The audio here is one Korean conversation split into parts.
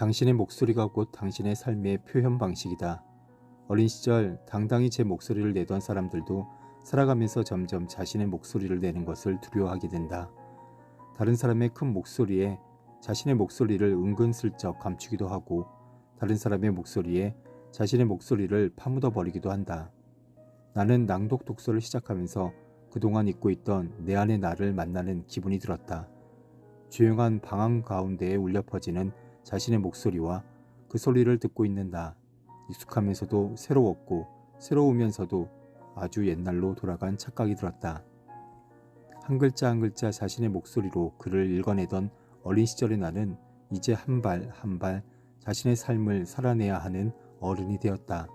당신의 목소리가 곧 당신의 삶의 표현 방식이다. 어린 시절 당당히 제 목소리를 내던 사람들도 살아가면서 점점 자신의 목소리를 내는 것을 두려워하게 된다. 다른 사람의 큰 목소리에 자신의 목소리를 은근슬쩍 감추기도 하고 다른 사람의 목소리에 자신의 목소리를 파묻어 버리기도 한다. 나는 낭독 독서를 시작하면서 그동안 잊고 있던 내 안의 나를 만나는 기분이 들었다. 조용한 방안 가운데에 울려 퍼지는 자신의 목소리와 그 소리를 듣고 있는 나. 익숙하면서도 새로웠고 새로우면서도 아주 옛날로 돌아간 착각이 들었다. 한 글자 한 글자 자신의 목소리로 글을 읽어내던 어린 시절의 나는 이제 한 발 한 발 자신의 삶을 살아내야 하는 어른이 되었다.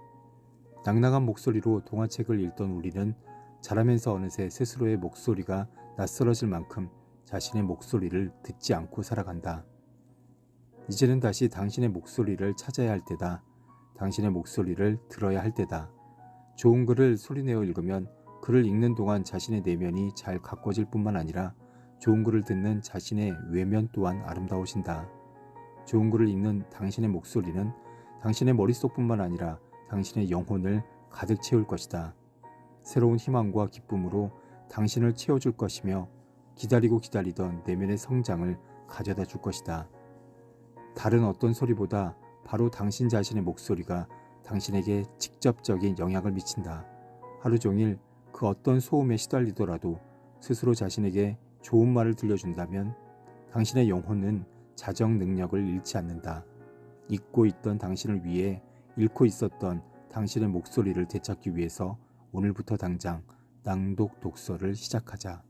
낭낭한 목소리로 동화책을 읽던 우리는 자라면서 어느새 스스로의 목소리가 낯설어질 만큼 자신의 목소리를 듣지 않고 살아간다. 이제는 다시 당신의 목소리를 찾아야 할 때다. 당신의 목소리를 들어야 할 때다. 좋은 글을 소리내어 읽으면 글을 읽는 동안 자신의 내면이 잘 가꿔질 뿐만 아니라 좋은 글을 듣는 자신의 외면 또한 아름다워진다. 좋은 글을 읽는 당신의 목소리는 당신의 머릿속뿐만 아니라 당신의 영혼을 가득 채울 것이다. 새로운 희망과 기쁨으로 당신을 채워줄 것이며 기다리고 기다리던 내면의 성장을 가져다 줄 것이다. 다른 어떤 소리보다 바로 당신 자신의 목소리가 당신에게 직접적인 영향을 미친다. 하루 종일 그 어떤 소음에 시달리더라도 스스로 자신에게 좋은 말을 들려준다면 당신의 영혼은 자정 능력을 잃지 않는다. 잊고 있던 당신을 위해 잃고 있었던 당신의 목소리를 되찾기 위해서 오늘부터 당장 낭독 독서를 시작하자.